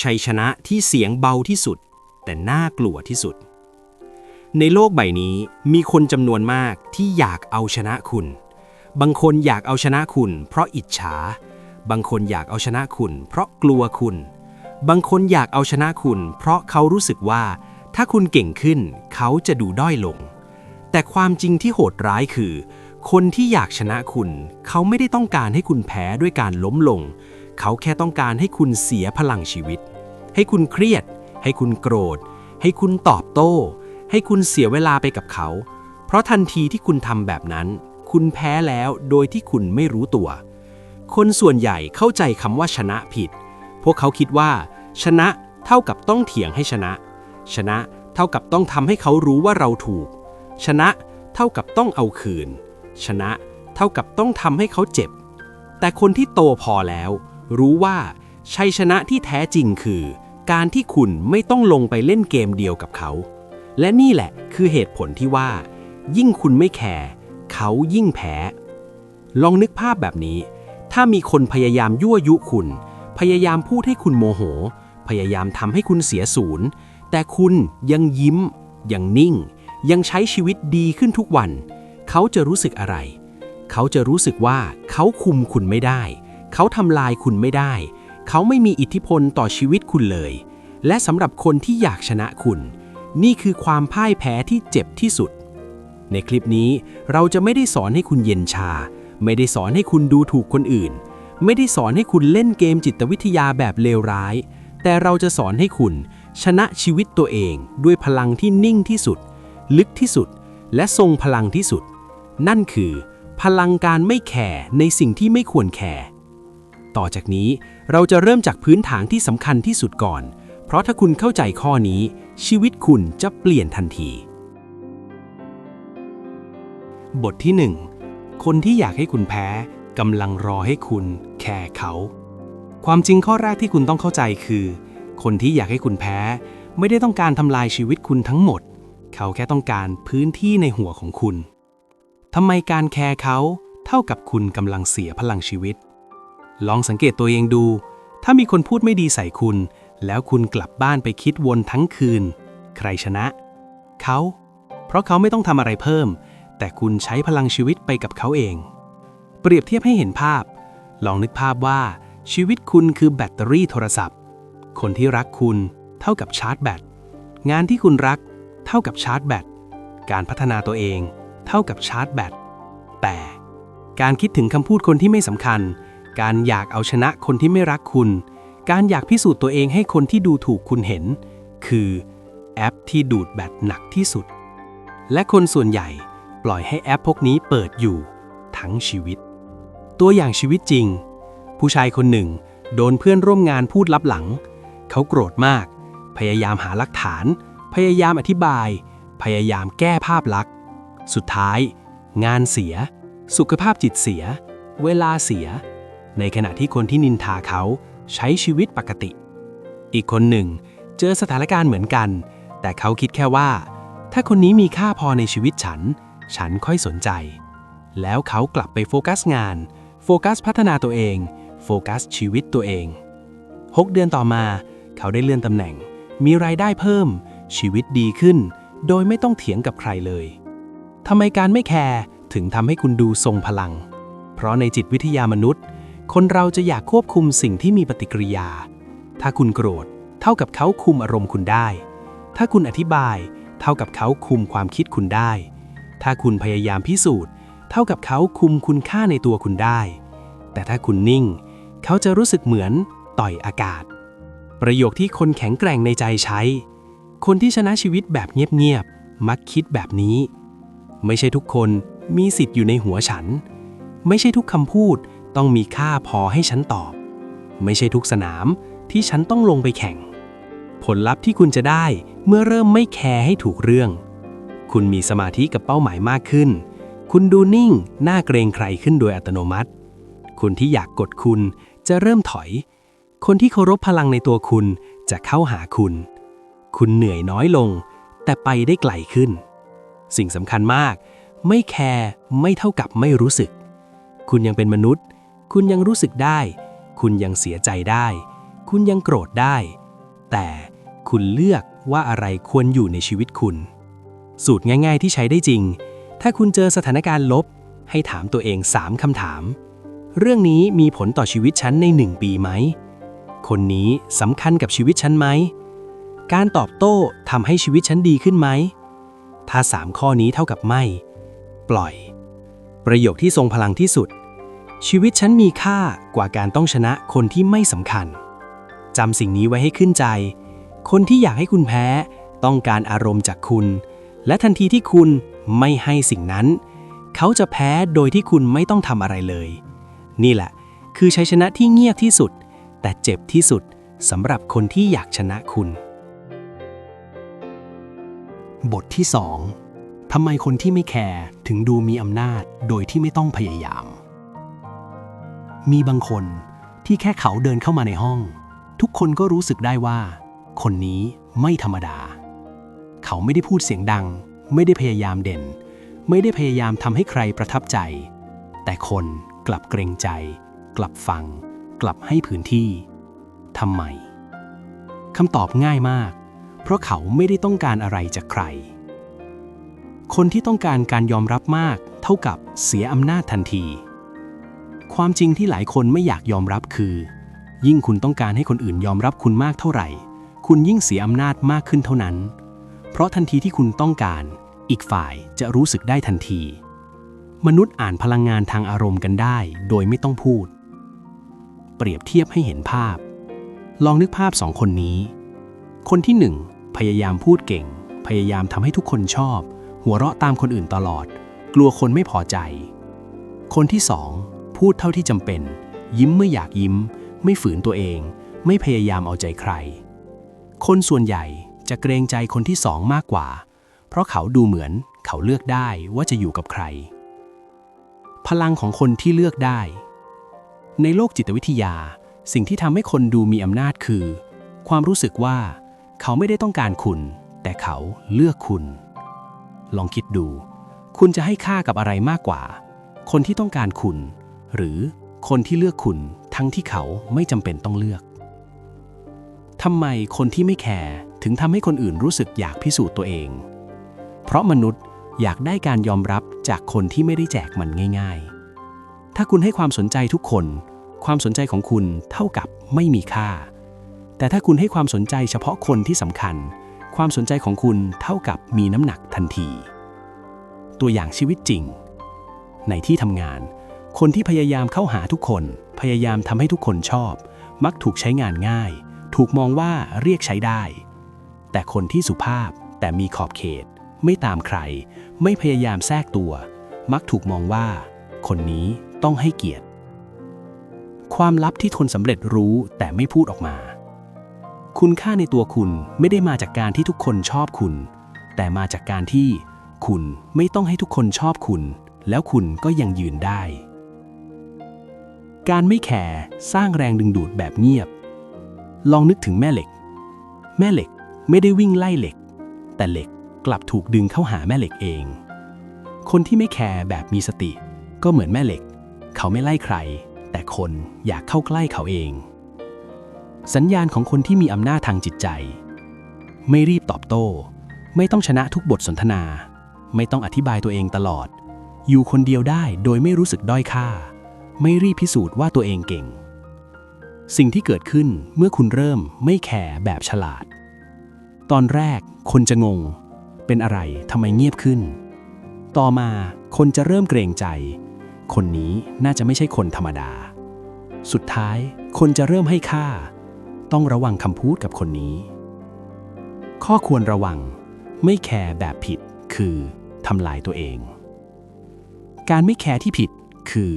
ชัยชนะที่เสียงเบาที่สุด แต่น่ากลัวที่สุด ในโลกใบนี้มีคนจำนวนมากที่อยากเอาชนะคุณ บางคนอยากเอาชนะคุณ เพราะอิจฉา บางคนอยากเอาชนะคุณ เพราะกลัวคุณ บางคนอยากเอาชนะคุณ เพราะเขารู้สึกว่า ถ้าคุณเก่งขึ้นเขาจะดูด้อยลง แต่ความจริงที่โหดร้ายคือ คนที่อยากชนะคุณ เขาไม่ได้ต้องการให้คุณแพ้ด้วยการล้มลง เขาแค่ต้องการให้คุณเสียพลังชีวิต ให้คุณเครียด ให้คุณโกรธ ให้คุณตอบโต้ ให้คุณเสียเวลาไปกับเขา เพราะทันทีที่คุณทำแบบนั้น คุณแพ้แล้วโดยที่คุณไม่รู้ตัว คนส่วนใหญ่เข้าใจคำว่าชนะผิด พวกเขาคิดว่า ชนะเท่ากับต้องเถียงให้ชนะ ชนะเท่ากับต้องทำให้เขารู้ว่าเราถูก ชนะเท่ากับต้องเอาคืน ชนะเท่ากับต้องทำให้เขาเจ็บ แต่คนที่โตพอแล้ว รู้ว่าชัยชนะที่แท้จริงคือ การที่คุณไม่ต้องลงไปเล่นเกมเดียวกับเขา และนี่แหละคือเหตุผลที่ว่า ยิ่งคุณไม่แคร์เขายิ่งแพ้ลองนึกภาพแบบนี้ ถ้ามีคนพยายามยั่วยุคุณ พยายามพูดให้คุณโมโห พยายามทำให้คุณเสียศูนย์ แต่คุณยังยิ้ม ยังนิ่ง ยังใช้ชีวิตดีขึ้นทุกวัน เขาจะรู้สึกอะไร เขาจะรู้สึกว่าเขาคุมคุณไม่ได้ เขาทำลายคุณไม่ได้ เขาไม่มีอิทธิพลต่อชีวิตคุณเลย และสำหรับคนที่อยากชนะคุณ นี่คือความพ่ายแพ้ที่เจ็บที่สุด ในคลิปนี้เราจะไม่ได้สอนให้คุณเย็นชา ไม่ได้สอนให้คุณดูถูกคนอื่น ไม่ได้สอนให้คุณเล่นเกมจิตวิทยาแบบเลวร้าย แต่เราจะสอนให้คุณชนะชีวิตตัวเองด้วยพลังที่นิ่งที่สุด ลึกที่สุด และทรงพลังที่สุด นั่นคือ พลังการไม่แคร์ในสิ่งที่ไม่ควรแคร์ ต่อจากนี้เราจะเริ่มจากพื้นฐานที่สำคัญที่สุดก่อน เพราะถ้าคุณเข้าใจข้อนี้ ชีวิตคุณจะเปลี่ยนทันที บทที่ 1 คนที่อยากให้คุณแพ้กำลังรอให้คุณแคร์เขา ความจริงข้อแรกที่คุณต้องเข้าใจคือ คนที่อยากให้คุณแพ้ ไม่ได้ต้องการทำลายชีวิตคุณทั้งหมด เขาแค่ต้องการพื้นที่ในหัวของคุณทำไมการแคร์เขาเท่ากับคุณกำลังเสียพลังชีวิต ลองสังเกตตัวเองดู ถ้ามีคนพูดไม่ดีใส่คุณ แล้วคุณกลับบ้านไปคิดวนทั้งคืน ใครชนะ เขา เพราะเขาไม่ต้องทำอะไรเพิ่ม แต่คุณใช้พลังชีวิตไปกับเขาเอง เปรียบเทียบให้เห็นภาพ ลองนึกภาพว่าชีวิตคุณคือแบตเตอรี่โทรศัพท์ คนที่รักคุณเท่ากับชาร์จแบต งานที่คุณรักเท่ากับชาร์จแบต การพัฒนาตัวเอง เท่ากับชาร์จแบต แต่การคิดถึงคำพูดคนที่ไม่สำคัญ การอยากเอาชนะคนที่ไม่รักคุณ การอยากพิสูจน์ตัวเองให้คนที่ดูถูกคุณเห็น คือแอปที่ดูดแบตหนักที่สุด และคนส่วนใหญ่ปล่อยให้แอปพวกนี้เปิดอยู่ ทั้งชีวิต ตัวอย่างชีวิตจริง ผู้ชายคนหนึ่ง โดนเพื่อนร่วมงานพูดลับหลัง เขาโกรธมาก พยายามหาหลักฐาน พยายามอธิบาย พยายามแก้ภาพลักษณ์ สุดท้าย งานเสีย สุขภาพจิตเสีย เวลาเสีย ในขณะที่คนที่นินทาเขาใช้ชีวิตปกติ อีกคนหนึ่ง เจอสถานการณ์เหมือนกัน แต่เขาคิดแค่ว่า ถ้าคนนี้มีค่าพอในชีวิตฉัน ฉันค่อยสนใจ แล้วเขากลับไปโฟกัสงาน โฟกัสพัฒนาตัวเอง โฟกัสชีวิตตัวเอง 6 เดือนต่อมา เขาได้เลื่อนตำแหน่ง มีรายได้เพิ่ม ชีวิตดีขึ้น โดยไม่ต้องเถียงกับใครเลยทำไมการไม่แคร์ถึงทำให้คุณดูทรงพลัง เพราะในจิตวิทยามนุษย์ คนเราจะอยากควบคุมสิ่งที่มีปฏิกิริยา ถ้าคุณโกรธ เท่ากับเขาคุมอารมณ์คุณได้ ถ้าคุณอธิบาย เท่ากับเขาคุมความคิดคุณได้ ถ้าคุณพยายามพิสูจน์ เท่ากับเขาคุมคุณค่าในตัวคุณได้ แต่ถ้าคุณนิ่ง เขาจะรู้สึกเหมือนต่อยอากาศ ประโยคที่คนแข็งแกร่งในใจใช้ คนที่ชนะชีวิตแบบเงียบๆ มักคิดแบบนี้ ไม่ใช่ทุกคนมีสิทธิ์อยู่ในหัวฉัน ไม่ใช่ทุกคำพูด ต้องมีค่าพอให้ฉันตอบ ไม่ใช่ทุกสนามที่ฉันต้องลงไปแข่ง ผลลัพธ์ที่คุณจะได้เมื่อเริ่มไม่แคร์ให้ถูกเรื่อง คุณมีสมาธิกับเป้าหมายมากขึ้น คุณดูนิ่งหน่าเกรงใครขึ้นโดยอัตโนมัติ คนที่อยากกดคุณจะเริ่มถอย คนที่เคารพพลังในตัวคุณจะเข้าหาคุณ คุณเหนื่อยน้อยลง แต่ไปได้ไกลขึ้น สิ่งสำคัญมาก ไม่แคร์ไม่เท่ากับไม่รู้สึก คุณยังเป็นมนุษย์ คุณยังรู้สึกได้ คุณยังเสียใจได้ คุณยังโกรธได้ แต่คุณเลือกว่าอะไรควรอยู่ในชีวิตคุณ สูตรง่ายๆที่ใช้ได้จริง ถ้าคุณเจอสถานการณ์ลบ ให้ถามตัวเอง 3คำถาม เรื่องนี้มีผลต่อชีวิตฉันใน 1 ปีไหม คนนี้สำคัญกับชีวิตฉันไหม การตอบโต้ทำให้ชีวิตฉันดีขึ้นไหม ถ้า 3 ข้อนี้เท่ากับไม่ ปล่อย ประโยคที่ทรงพลังที่สุด ชีวิตฉันมีค่ากว่าการต้องชนะคนที่ไม่สำคัญจำสิ่งนี้ไว้ให้ขึ้นใจ คนที่อยากให้คุณแพ้ต้องการอารมณ์จากคุณ และทันทีที่คุณไม่ให้สิ่งนั้น เขาจะแพ้โดยที่คุณไม่ต้องทำอะไรเลย นี่แหละ คือชัยชนะที่เงียบที่สุด แต่เจ็บที่สุดสำหรับคนที่อยากชนะคุณ บทที่ 2ทำไมคนที่ไม่แคร์ถึงดูมีอำนาจโดยที่ไม่ต้องพยายาม มีบางคนที่แค่เขาเดินเข้ามาในห้อง ทุกคนก็รู้สึกได้ว่า คนนี้ไม่ธรรมดา เขาไม่ได้พูดเสียงดัง ไม่ได้พยายามเด่น ไม่ได้พยายามทำให้ใครประทับใจ แต่คนกลับเกรงใจ กลับฟัง กลับให้พื้นที่ทำไมคำตอบง่ายมาก เพราะเขาไม่ได้ต้องการอะไรจากใคร คนที่ต้องการการยอมรับมาก เท่ากับเสียอำนาจทันที ความจริงที่หลายคนไม่อยากยอมรับคือ ยิ่งคุณต้องการให้คนอื่นยอมรับคุณมากเท่าไหร่ คุณยิ่งเสียอำนาจมากขึ้นเท่านั้น เพราะทันทีที่คุณต้องการ อีกฝ่ายจะรู้สึกได้ทันที มนุษย์อ่านพลังงานทางอารมณ์กันได้ โดยไม่ต้องพูด เปรียบเทียบให้เห็นภาพ ลองนึกภาพสองคนนี้ คนที่หนึ่งพยายามพูดเก่ง พยายามทำให้ทุกคนชอบ หัวเราะตามคนอื่นตลอด กลัวคนไม่พอใจ คนที่สอง พูดเท่าที่จำเป็น ยิ้มเมื่ออยากยิ้ม ไม่ฝืนตัวเอง ไม่พยายามเอาใจใคร คนส่วนใหญ่จะเกรงใจคนที่สองมากกว่า เพราะเขาดูเหมือนเขาเลือกได้ว่าจะอยู่กับใคร พลังของคนที่เลือกได้ ในโลกจิตวิทยา สิ่งที่ทำให้คนดูมีอำนาจคือ ความรู้สึกว่า เขาไม่ได้ต้องการคุณ แต่เขาเลือกคุณ ลองคิดดู คุณจะให้ค่ากับอะไรมากกว่า คนที่ต้องการคุณ หรือคนที่เลือกคุณทั้งที่เขาไม่จำเป็นต้องเลือกทำไมคนที่ไม่แคร์ถึงทำให้คนอื่นรู้สึกอยากพิสูจน์ตัวเอง เพราะมนุษย์อยากได้การยอมรับจากคนที่ไม่ได้แจกมันง่าย ๆ ถ้าคุณให้ความสนใจทุกคน ความสนใจของคุณเท่ากับไม่มีค่า แต่ถ้าคุณให้ความสนใจเฉพาะคนที่สำคัญ ความสนใจของคุณเท่ากับมีน้ำหนักทันที ตัวอย่างชีวิตจริง ในที่ทำงาน คนที่พยายามเข้าหาทุกคน พยายามทำให้ทุกคนชอบ มักถูกใช้งานง่าย ถูกมองว่าเรียกใช้ได้ แต่คนที่สุภาพแต่มีขอบเขต ไม่ตามใคร ไม่พยายามแทรกตัว มักถูกมองว่า คนนี้ต้องให้เกียรติ ความลับที่คนสำเร็จรู้แต่ไม่พูดออกมา คุณค่าในตัวคุณไม่ได้มาจากการที่ทุกคนชอบคุณ แต่มาจากการที่ คุณไม่ต้องให้ทุกคนชอบคุณ แล้วคุณก็ยังยืนได้ การไม่แคร์สร้างแรงดึงดูดแบบเงียบ ลองนึกถึงแม่เหล็ก แม่เหล็กไม่ได้วิ่งไล่เหล็ก แต่เหล็กกลับถูกดึงเข้าหาแม่เหล็กเอง คนที่ไม่แคร์แบบมีสติ ก็เหมือนแม่เหล็ก เขาไม่ไล่ใคร แต่คนอยากเข้าใกล้เขาเอง สัญญาณของคนที่มีอำนาจทางจิตใจ ไม่รีบตอบโต้ ไม่ต้องชนะทุกบทสนทนา ไม่ต้องอธิบายตัวเองตลอด อยู่คนเดียวได้โดยไม่รู้สึกด้อยค่า ไม่รีบพิสูจน์ว่าตัวเองเก่ง สิ่งที่เกิดขึ้นเมื่อคุณเริ่มไม่แคร์แบบฉลาด ตอนแรกคนจะงง เป็นอะไรทำไมเงียบขึ้น ต่อมาคนจะเริ่มเกรงใจ คนนี้น่าจะไม่ใช่คนธรรมดา สุดท้ายคนจะเริ่มให้ค่า ต้องระวังคำพูดกับคนนี้ ข้อควรระวัง ไม่แคร์แบบผิดคือทำลายตัวเอง การไม่แคร์ที่ผิดคือ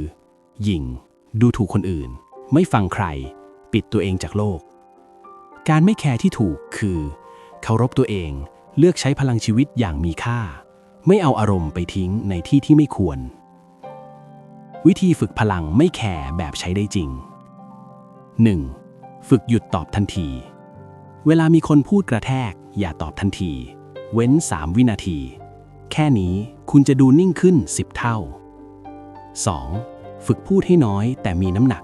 หยิ่ง ดูถูกคนอื่น ไม่ฟังใคร ปิดตัวเองจากโลก การไม่แคร์ที่ถูกคือเคารพตัวเองเลือกใช้พลังชีวิตอย่างมีค่า ไม่เอาอารมณ์ไปทิ้งในที่ที่ไม่ควร วิธีฝึกพลังไม่แคร์แบบใช้ได้จริง 1. ฝึกหยุดตอบทันที เวลามีคนพูดกระแทก อย่าตอบทันที เว้น 3 วินาที แค่นี้คุณจะดูนิ่งขึ้น 10 เท่า 2. ฝึกพูดให้น้อยแต่มีน้ำหนัก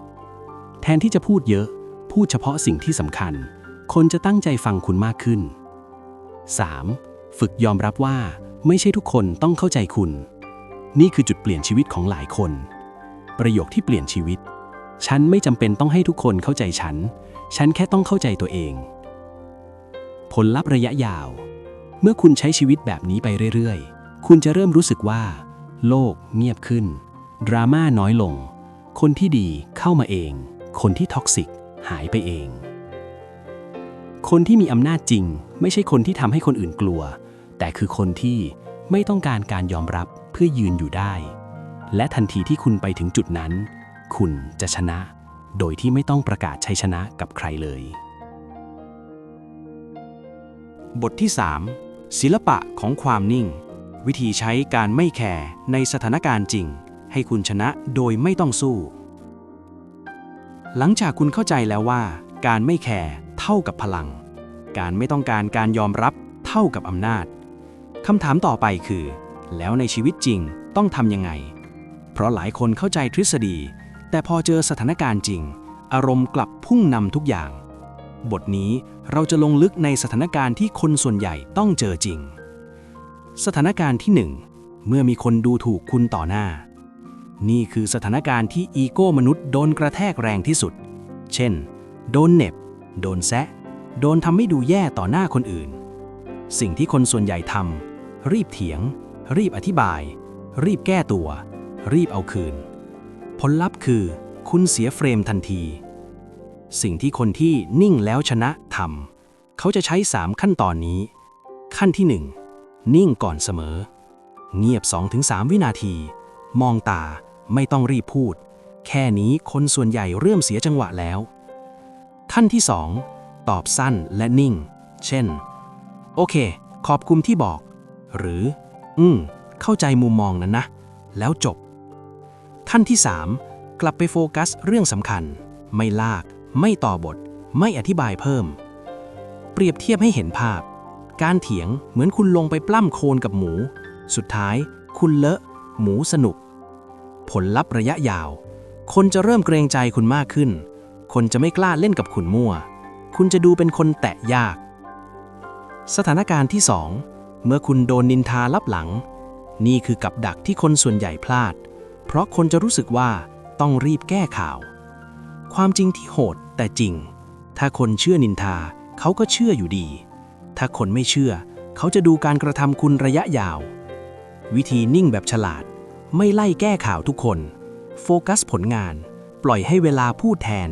แทนที่จะพูดเยอะ พูดเฉพาะสิ่งที่สำคัญ คนจะตั้งใจฟังคุณมากขึ้น 3. ฝึกยอมรับว่า ไม่ใช่ทุกคนต้องเข้าใจคุณ นี่คือจุดเปลี่ยนชีวิตของหลายคน ประโยคที่เปลี่ยนชีวิต ฉันไม่จำเป็นต้องให้ทุกคนเข้าใจฉัน ฉันแค่ต้องเข้าใจตัวเอง ผลลัพธ์ระยะยาว เมื่อคุณใช้ชีวิตแบบนี้ไปเรื่อยๆ คุณจะเริ่มรู้สึกว่า โลกเงียบขึ้น ดราม่าน้อยลง คนที่ดีเข้ามาเอง คนที่ท็อกซิกหายไปเอง คนที่มีอำนาจจริง ไม่ใช่คนที่ทำให้คนอื่นกลัว แต่คือคนที่ไม่ต้องการการยอมรับเพื่อยืนอยู่ได้ และทันทีที่คุณไปถึงจุดนั้น คุณจะชนะ โดยที่ไม่ต้องประกาศชัยชนะกับใครเลย บทที่ 3 ศิลปะของความนิ่ง วิธีใช้การไม่แคร์ในสถานการณ์จริง ให้คุณชนะโดยไม่ต้องสู้ หลังจากคุณเข้าใจแล้วว่า การไม่แคร์เท่ากับพลัง การไม่ต้องการการยอมรับเท่ากับอำนาจคำถามต่อไปคือ แล้วในชีวิตจริงต้องทำยังไง เพราะหลายคนเข้าใจทฤษฎี แต่พอเจอสถานการณ์จริง อารมณ์กลับพุ่งนำทุกอย่าง บทนี้เราจะลงลึกในสถานการณ์ที่คนส่วนใหญ่ต้องเจอจริง สถานการณ์ที่ 1 เมื่อมีคนดูถูกคุณต่อหน้า นี่คือสถานการณ์ที่อีโก้มนุษย์โดนกระแทกแรงที่สุด เช่น โดนเน็บ โดนแซะ โดนทำให้ดูแย่ต่อหน้าคนอื่น สิ่งที่คนส่วนใหญ่ทำ รีบเถียง รีบอธิบาย รีบแก้ตัว รีบเอาคืน ผลลัพธ์คือ คุณเสียเฟรมทันที สิ่งที่คนที่นิ่งแล้วชนะทำ เขาจะใช้ 3 ขั้นตอนนี้ ขั้นที่ 1 นิ่งก่อนเสมอ เงียบ 2-3 วินาที มองตา ไม่ต้องรีบพูด แค่นี้คนส่วนใหญ่เริ่มเสียจังหวะแล้ว ขั้นที่ 2 ตอบสั้นและนิ่ง เช่น โอเค ขอบคุณที่บอก หรือ อืม เข้าใจมุมมองนั้นนะ แล้วจบ ขั้นที่ 3 กลับไปโฟกัสเรื่องสำคัญ ไม่ลาก ไม่ต่อบท ไม่อธิบายเพิ่ม เปรียบเทียบให้เห็นภาพ การเถียงเหมือนคุณลงไปปล้ำโคลนกับหมู สุดท้าย คุณเลอะ หมูสนุก ลลัพธ์ระยะยาว คนจะเริ่มเกรงใจคุณมากขึ้น คนจะไม่กล้าเล่นกับคุณมั่ว คุณจะดูเป็นคนแตะยาก สถานการณ์ที่ 2 เมื่อคุณโดนนินทาลับหลัง นี่คือกับดักที่คนส่วนใหญ่พลาด เพราะคนจะรู้สึกว่าต้องรีบแก้ข่าว ความจริงที่โหดแต่จริง ถ้าคนเชื่อนินทาเขาก็เชื่ออยู่ดี ถ้าคนไม่เชื่อ เขาจะดูการกระทำคุณระยะยาว วิธีนิ่งแบบฉลาด ไม่ไล่แก้ข่าวทุกคน โฟกัสผลงาน ปล่อยให้เวลาพูดแทน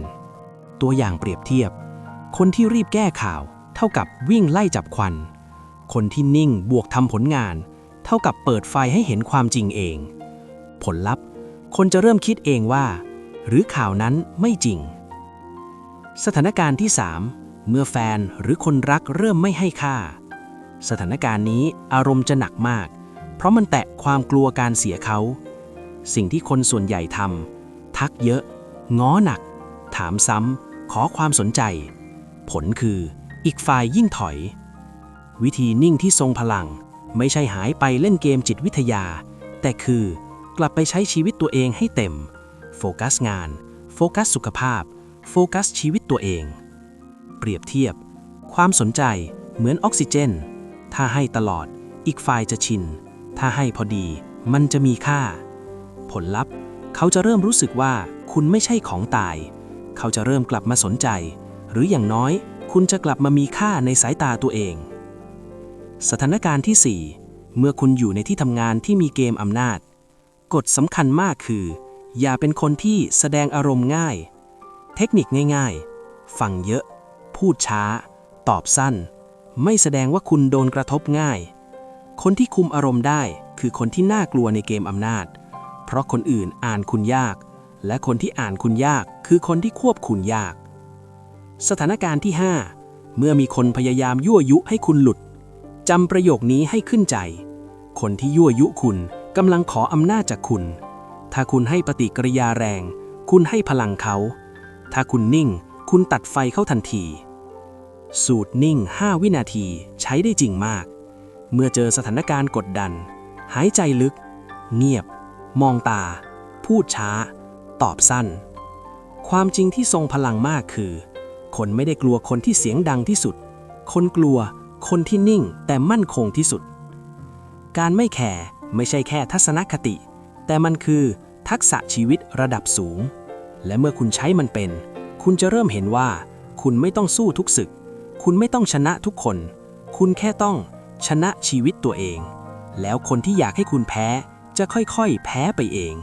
ตัวอย่างเปรียบเทียบ คนที่รีบแก้ข่าว เท่ากับวิ่งไล่จับควัน คนที่นิ่งบวกทำผลงาน เท่ากับเปิดไฟให้เห็นความจริงเอง ผลลัพธ์ คนจะเริ่มคิดเองว่า หรือข่าวนั้นไม่จริง สถานการณ์ที่ 3 เมื่อแฟนหรือคนรักเริ่มไม่ให้ค่า สถานการณ์นี้อารมณ์จะหนักมาก ราะมันแตะความกลัวการเสียเขา สิ่งที่คนส่วนใหญ่ทำทักเยอะ ง้อหนัก ถามซ้ำขอความสนใจ ผลคือ อีกฝ่ายยิ่งถอย วิธีนิ่งที่ทรงพลัง ไม่ใช่หายไปเล่นเกมจิตวิทยา แต่คือกลับไปใช้ชีวิตตัวเองให้เต็ม โฟกัสงาน โฟกัสสุขภาพ โฟกัสชีวิตตัวเอง เปรียบเทียบ ความสนใจเหมือนออกซิเจน ถ้าให้ตลอดอีกฝ่ายจะชิน ถ้าให้พอดีมันจะมีค่า ผลลัพธ์ เขาจะเริ่มรู้สึกว่าคุณไม่ใช่ของตาย เขาจะเริ่มกลับมาสนใจ หรืออย่างน้อย คุณจะกลับมามีค่าในสายตาตัวเอง สถานการณ์ที่ 4 เมื่อคุณอยู่ในที่ทำงานที่มีเกมอำนาจ กฎสำคัญมากคือ อย่าเป็นคนที่แสดงอารมณ์ง่าย เทคนิคง่ายๆ ฟังเยอะ พูดช้า ตอบสั้น ไม่แสดงว่าคุณโดนกระทบง่าย คนที่คุมอารมณ์ได้คือคนที่น่ากลัวในเกมอำนาจ เพราะคนอื่นอ่านคุณยาก และคนที่อ่านคุณยากคือคนที่ควบคุณยาก สถานการณ์ที่ 5 เมื่อมีคนพยายามยั่วยุให้คุณหลุดจำประโยคนี้ให้ขึ้นใจ คนที่ยั่วยุคุณกำลังขออำนาจจากคุณ ถ้าคุณให้ปฏิกิริยาแรง คุณให้พลังเขา ถ้าคุณนิ่ง คุณตัดไฟเข้าทันที สูตรนิ่ง 5 วินาทีใช้ได้จริงมาก เมื่อเจอสถานการณ์กดดัน หายใจลึก เงียบ มองตา พูดช้า ตอบสั้น ความจริงที่ทรงพลังมากคือ คนไม่ได้กลัวคนที่เสียงดังที่สุด คนกลัว คนที่นิ่งแต่มั่นคงที่สุด การไม่แคร์ไม่ใช่แค่ทัศนคติ แต่มันคือทักษะชีวิตระดับสูง และเมื่อคุณใช้มันเป็น คุณจะเริ่มเห็นว่า คุณไม่ต้องสู้ทุกศึก คุณไม่ต้องชนะทุกคน คุณแค่ต้อง ชนะชีวิตตัวเอง แล้วคนที่อยากให้คุณแพ้จะค่อยๆ แพ้ไปเอง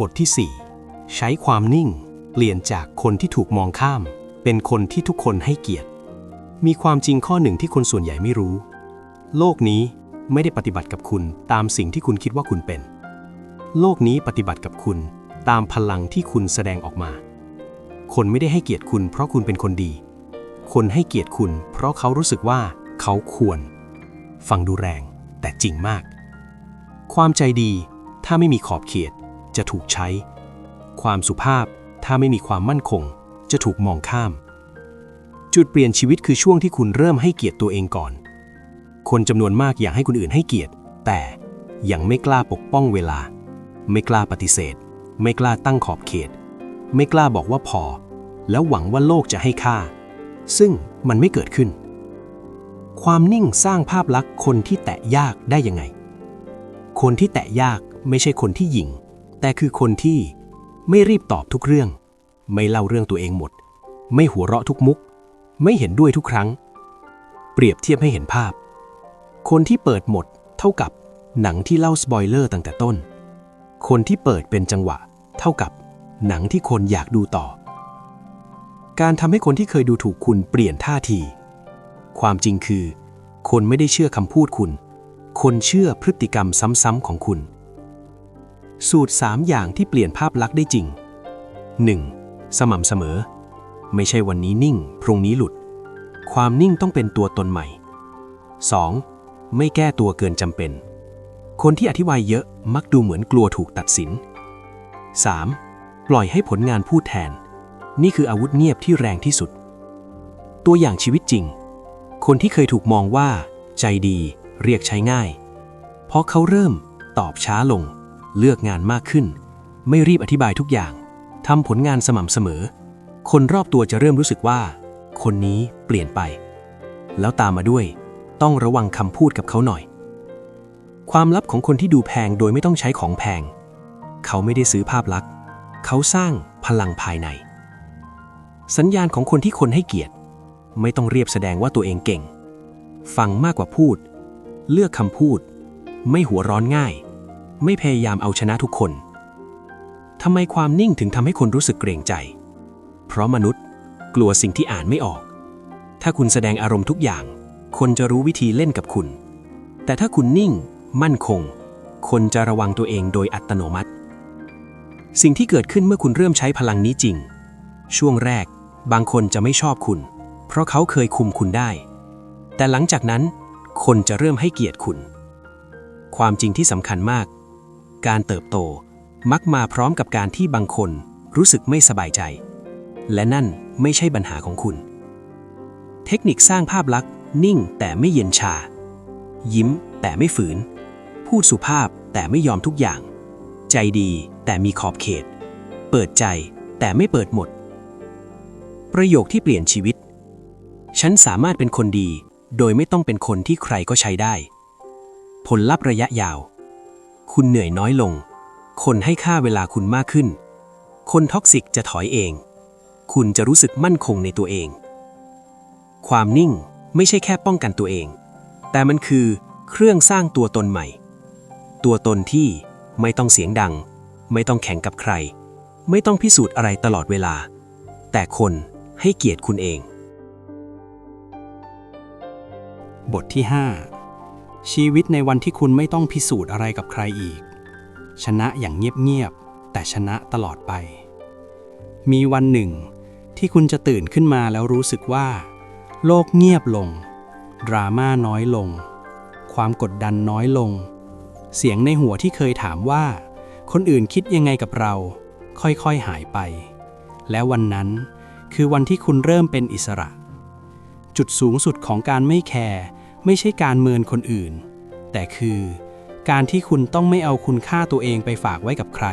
บทที่ 4 ใช้ความนิ่ง เปลี่ยนจากคนที่ถูกมองข้าม เป็นคนที่ทุกคนให้เกียรติ มีความจริงข้อหนึ่งที่คนส่วนใหญ่ไม่รู้ โลกนี้ไม่ได้ปฏิบัติกับคุณตามสิ่งที่คุณคิดว่าคุณเป็น โลกนี้ปฏิบัติกับคุณตามพลังที่คุณแสดงออกมา คนไม่ได้ให้เกียรติคุณเพราะคุณเป็นคนดี คนให้เกียรติคุณ เพราะเขารู้สึกว่าเขาควร ฟังดูแรง แต่จริงมาก ความใจดี ถ้าไม่มีขอบเขต จะถูกใช้ ความสุภาพ ถ้าไม่มีความมั่นคง จะถูกมองข้าม จุดเปลี่ยนชีวิตคือช่วงที่คุณเริ่มให้เกียรติตัวเองก่อน คนจำนวนมากอยากให้คนอื่นให้เกียรติ แต่ยังไม่กล้าปกป้องเวลา ไม่กล้าปฏิเสธ ไม่กล้าตั้งขอบเขต ไม่กล้าบอกว่าพอ แล้วหวังว่าโลกจะให้ค่า ซึ่งมันไม่เกิดขึ้น ความนิ่งสร้างภาพลักษณ์คนที่แตะยากได้ยังไง คนที่แตะยากไม่ใช่คนที่หยิ่ง แต่คือคนที่ไม่รีบตอบทุกเรื่อง ไม่เล่าเรื่องตัวเองหมด ไม่หัวเราะทุกมุก ไม่เห็นด้วยทุกครั้ง เปรียบเทียบให้เห็นภาพ คนที่เปิดหมดเท่ากับหนังที่เล่าสปอยเลอร์ตั้งแต่ต้น คนที่เปิดเป็นจังหวะ เท่ากับหนังที่คนอยากดูต่อ การทำให้คนที่เคยดูถูกคุณเปลี่ยนท่าที ความจริงคือ คนไม่ได้เชื่อคำพูดคุณ คนเชื่อพฤติกรรมซ้ำๆของคุณ สูตร 3 อย่างที่เปลี่ยนภาพลักษณ์ได้จริง 1. สม่ำเสมอ ไม่ใช่วันนี้นิ่ง พรุ่งนี้หลุด ความนิ่งต้องเป็นตัวตนใหม่ 2. ไม่แก้ตัวเกินจำเป็น คนที่อธิบายเยอะมักดูเหมือนกลัวถูกตัดสิน 3. ปล่อยให้ผลงานพูดแทน นี่คืออาวุธเงียบที่แรงที่สุด ตัวอย่างชีวิตจริง คนที่เคยถูกมองว่า ใจดี เรียกใช้ง่าย เพราะเขาเริ่มตอบช้าลง เลือกงานมากขึ้น ไม่รีบอธิบายทุกอย่างทำผลงานสม่ำเสมอ คนรอบตัวจะเริ่มรู้สึกว่า คนนี้เปลี่ยนไป แล้วตามมาด้วย ต้องระวังคำพูดกับเขาหน่อย ความลับของคนที่ดูแพงโดยไม่ต้องใช้ของแพง เขาไม่ได้ซื้อภาพลักษณ์ เขาสร้างพลังภายใน สัญญาณของคนที่คนให้เกียรติ ไม่ต้องเรียบแสดงว่าตัวเองเก่ง ฟังมากกว่าพูด เลือกคำพูด ไม่หัวร้อนง่าย ไม่พยายามเอาชนะทุกคนทำไมความนิ่งถึงทำให้คนรู้สึกเกรงใจ เพราะมนุษย์กลัวสิ่งที่อ่านไม่ออก ถ้าคุณแสดงอารมณ์ทุกอย่าง คนจะรู้วิธีเล่นกับคุณ แต่ถ้าคุณนิ่ง มั่นคง คนจะระวังตัวเองโดยอัตโนมัติ สิ่งที่เกิดขึ้นเมื่อคุณเริ่มใช้พลังนี้จริง ช่วงแรก บางคนจะไม่ชอบคุณ เพราะเขาเคยคุมคุณได้ แต่หลังจากนั้น คนจะเริ่มให้เกียรติคุณ ความจริงที่สำคัญมาก การเติบโตมักมาพร้อมกับการที่บางคนรู้สึกไม่สบายใจ และนั่นไม่ใช่ปัญหาของคุณ เทคนิคสร้างภาพลักษณ์ นิ่งแต่ไม่เย็นชา ยิ้มแต่ไม่ฝืน พูดสุภาพแต่ไม่ยอมทุกอย่าง ใจดีแต่มีขอบเขต เปิดใจแต่ไม่เปิดหมด ประโยคที่เปลี่ยนชีวิต ฉันสามารถเป็นคนดี โดยไม่ต้องเป็นคนที่ใครก็ใช้ได้ ผลลัพธ์ระยะยาว คุณเหนื่อยน้อยลง คนให้ค่าเวลาคุณมากขึ้น คนท็อกซิกจะถอยเอง คุณจะรู้สึกมั่นคงในตัวเอง ความนิ่งไม่ใช่แค่ป้องกันตัวเอง แต่มันคือเครื่องสร้างตัวตนใหม่ ตัวตนที่ไม่ต้องเสียงดัง ไม่ต้องแข่งกับใคร ไม่ต้องพิสูจน์อะไรตลอดเวลา แต่คน ให้เกียรติคุณเอง บทที่ 5 ชีวิตในวันที่คุณไม่ต้องพิสูจน์อะไรกับใครอีก ชนะอย่างเงียบๆ แต่ชนะตลอดไป มีวันหนึ่ง ที่คุณจะตื่นขึ้นมาแล้วรู้สึกว่า โลกเงียบลง ดราม่าน้อยลง ความกดดันน้อยลง เสียงในหัวที่เคยถามว่า คนอื่นคิดยังไงกับเรา ค่อยๆหายไป และวันนั้น คือวันที่คุณเริ่มเป็นอิสระ จุดสูงสุดของการไม่แคร์ไม่ใช่การเมินคนอื่น แต่คือ การที่คุณต้องไม่เอาคุณค่าตัวเองไปฝากไว้กับใคร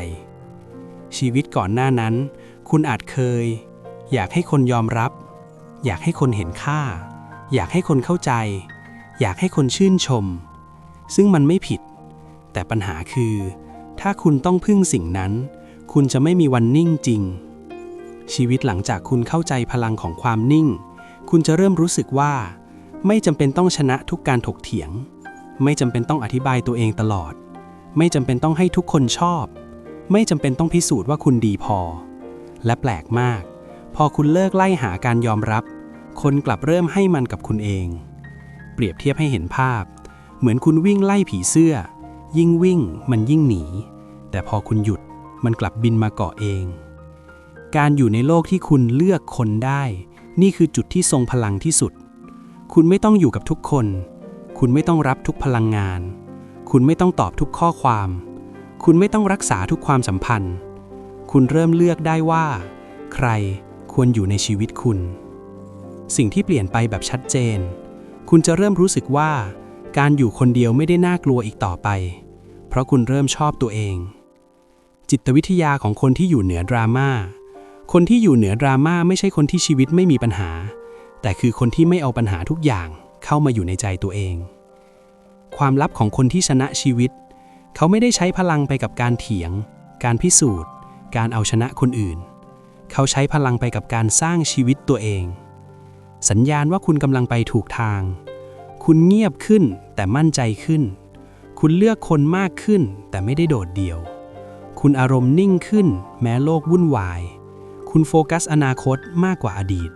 ชีวิตก่อนหน้านั้น คุณอาจเคย อยากให้คนยอมรับ อยากให้คนเห็นค่า อยากให้คนเข้าใจ อยากให้คนชื่นชม ซึ่งมันไม่ผิด แต่ปัญหาคือ ถ้าคุณต้องพึ่งสิ่งนั้น คุณจะไม่มีวันนิ่งจริง ชีวิตหลังจากคุณเข้าใจพลังของความนิ่ง คุณจะเริ่มรู้สึกว่า ไม่จำเป็นต้องชนะทุกการถกเถียง ไม่จำเป็นต้องอธิบายตัวเองตลอด ไม่จำเป็นต้องให้ทุกคนชอบ ไม่จำเป็นต้องพิสูจน์ว่าคุณดีพอ และแปลกมาก พอคุณเลิกไล่หาการยอมรับ คนกลับเริ่มให้มันกับคุณเอง เปรียบเทียบให้เห็นภาพ เหมือนคุณวิ่งไล่ผีเสื้อ ยิ่งวิ่งมันยิ่งหนี แต่พอคุณหยุดมันกลับบินมาเกาะเอง การอยู่ในโลกที่คุณเลือกคนได้ นี่คือจุดที่ทรงพลังที่สุด คุณไม่ต้องอยู่กับทุกคน คุณไม่ต้องรับทุกพลังงาน คุณไม่ต้องตอบทุกข้อความ คุณไม่ต้องรักษาทุกความสัมพันธ์ คุณเริ่มเลือกได้ว่า ใครควรอยู่ในชีวิตคุณ สิ่งที่เปลี่ยนไปแบบชัดเจน คุณจะเริ่มรู้สึกว่า การอยู่คนเดียวไม่ได้น่ากลัวอีกต่อไป เพราะคุณเริ่มชอบตัวเอง จิตวิทยาของคนที่อยู่เหนือดราม่า คนที่อยู่เหนือดราม่าไม่ใช่คนที่ชีวิตไม่มีปัญหา แต่คือคนที่ไม่เอาปัญหาทุกอย่างเข้ามาอยู่ในใจตัวเอง ความลับของคนที่ชนะชีวิต เขาไม่ได้ใช้พลังไปกับการเถียง การพิสูจน์ การเอาชนะคนอื่น เขาใช้พลังไปกับการสร้างชีวิตตัวเอง สัญญาณว่าคุณกำลังไปถูกทาง คุณเงียบขึ้นแต่มั่นใจขึ้น คุณเลือกคนมากขึ้นแต่ไม่ได้โดดเดี่ยว คุณอารมณ์นิ่งขึ้น แม้โลกวุ่นวาย คุณโฟกัสอนาคตมากกว่าอดีต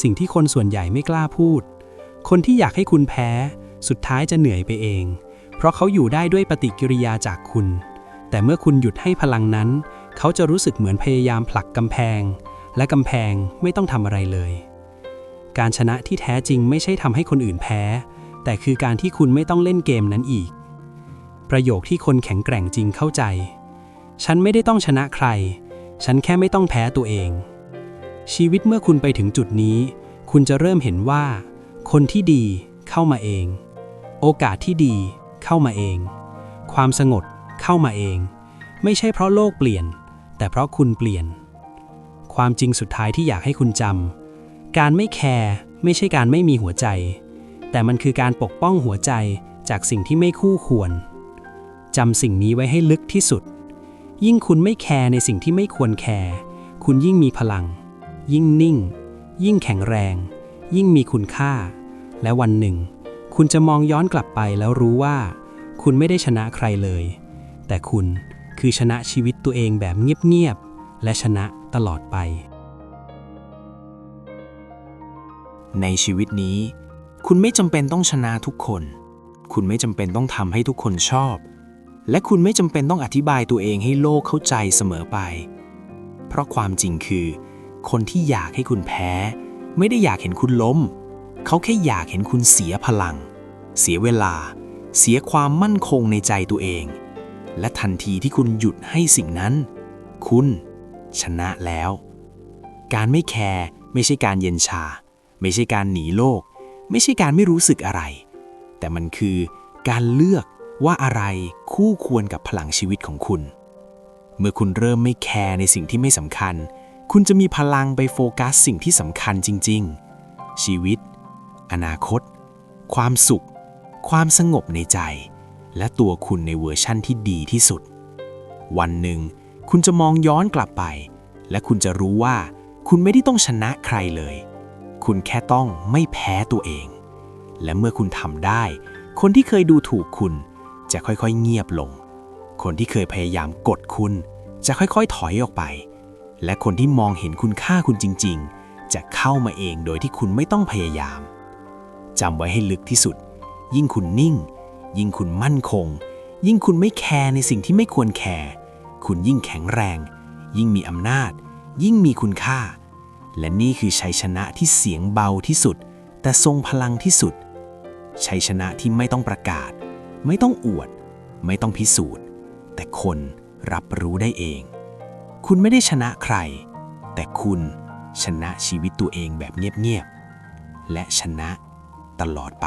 สิ่งที่คนส่วนใหญ่ไม่กล้าพูด คนที่อยากให้คุณแพ้ สุดท้ายจะเหนื่อยไปเอง เพราะเขาอยู่ได้ด้วยปฏิกิริยาจากคุณ แต่เมื่อคุณหยุดให้พลังนั้น เขาจะรู้สึกเหมือนพยายามผลักกำแพง และกำแพงไม่ต้องทำอะไรเลย การชนะที่แท้จริงไม่ใช่ทำให้คนอื่นแพ้ แต่คือการที่คุณไม่ต้องเล่นเกมนั้นอีก ประโยคที่คนแข็งแกร่งจริงเข้าใจ ฉันไม่ได้ต้องชนะใคร ฉันแค่ไม่ต้องแพ้ตัวเอง ชีวิตเมื่อคุณไปถึงจุดนี้ คุณจะเริ่มเห็นว่า คนที่ดีเข้ามาเอง โอกาสที่ดีเข้ามาเอง ความสงบเข้ามาเอง ไม่ใช่เพราะโลกเปลี่ยน แต่เพราะคุณเปลี่ยน ความจริงสุดท้ายที่อยากให้คุณจำการไม่แคร์ไม่ใช่การไม่มีหัวใจ แต่มันคือการปกป้องหัวใจจากสิ่งที่ไม่คู่ควรจำสิ่งนี้ไว้ให้ลึกที่สุด ยิ่งคุณไม่แคร์ในสิ่งที่ไม่ควรแคร์ คุณยิ่งมีพลัง ยิ่งนิ่ง ยิ่งแข็งแรง ยิ่งมีคุณค่า และวันหนึ่ง คุณจะมองย้อนกลับไปแล้วรู้ว่า คุณไม่ได้ชนะใครเลย แต่คุณคือชนะชีวิตตัวเองแบบเงียบๆ และชนะตลอดไป ในชีวิตนี้ คุณไม่จำเป็นต้องชนะทุกคน คุณไม่จำเป็นต้องทำให้ทุกคนชอบ และคุณไม่จำเป็นต้องอธิบายตัวเองให้โลกเข้าใจเสมอไป เพราะความจริงคือ คนที่อยากให้คุณแพ้ ไม่ได้อยากเห็นคุณล้ม เขาแค่อยากเห็นคุณเสียพลัง เสียเวลา เสียความมั่นคงในใจตัวเอง และทันทีที่คุณหยุดให้สิ่งนั้น คุณ ชนะแล้ว การไม่แคร์ไม่ใช่การเย็นชา ไม่ใช่การหนีโลก ไม่ใช่การไม่รู้สึกอะไร แต่มันคือการเลือก ว่าอะไรคู่ควรกับพลังชีวิตของคุณ เมื่อคุณเริ่มไม่แคร์ในสิ่งที่ไม่สำคัญ คุณจะมีพลังไปโฟกัสสิ่งที่สำคัญจริง ๆ ชีวิต อนาคต ความสุข ความสงบในใจ และตัวคุณในเวอร์ชั่นที่ดีที่สุด วันหนึ่ง คุณจะมองย้อนกลับไป และคุณจะรู้ว่า คุณไม่ได้ต้องชนะใครเลย คุณแค่ต้องไม่แพ้ตัวเอง และเมื่อคุณทำได้ คนที่เคยดูถูกคุณ จะค่อยๆเงียบลง คนที่เคยพยายามกดคุณ จะค่อยๆถอยออกไป และคนที่มองเห็นคุณค่าคุณจริง ๆ จะเข้ามาเองโดยที่คุณไม่ต้องพยายามจำไว้ให้ลึกที่สุด ยิ่งคุณนิ่ง ยิ่งคุณมั่นคง ยิ่งคุณไม่แคร์ในสิ่งที่ไม่ควรแคร์คุณยิ่งแข็งแรง ยิ่งมีอำนาจ ยิ่งมีคุณค่า และนี่คือชัยชนะที่เสียงเบาที่สุด แต่ทรงพลังที่สุด ชัยชนะที่ไม่ต้องประกาศ ไม่ต้องอวด ไม่ต้องพิสูจน์ แต่คนรับรู้ได้เอง คุณไม่ได้ชนะใคร แต่คุณชนะชีวิตตัวเองแบบเงียบ ๆ และชนะตลอดไป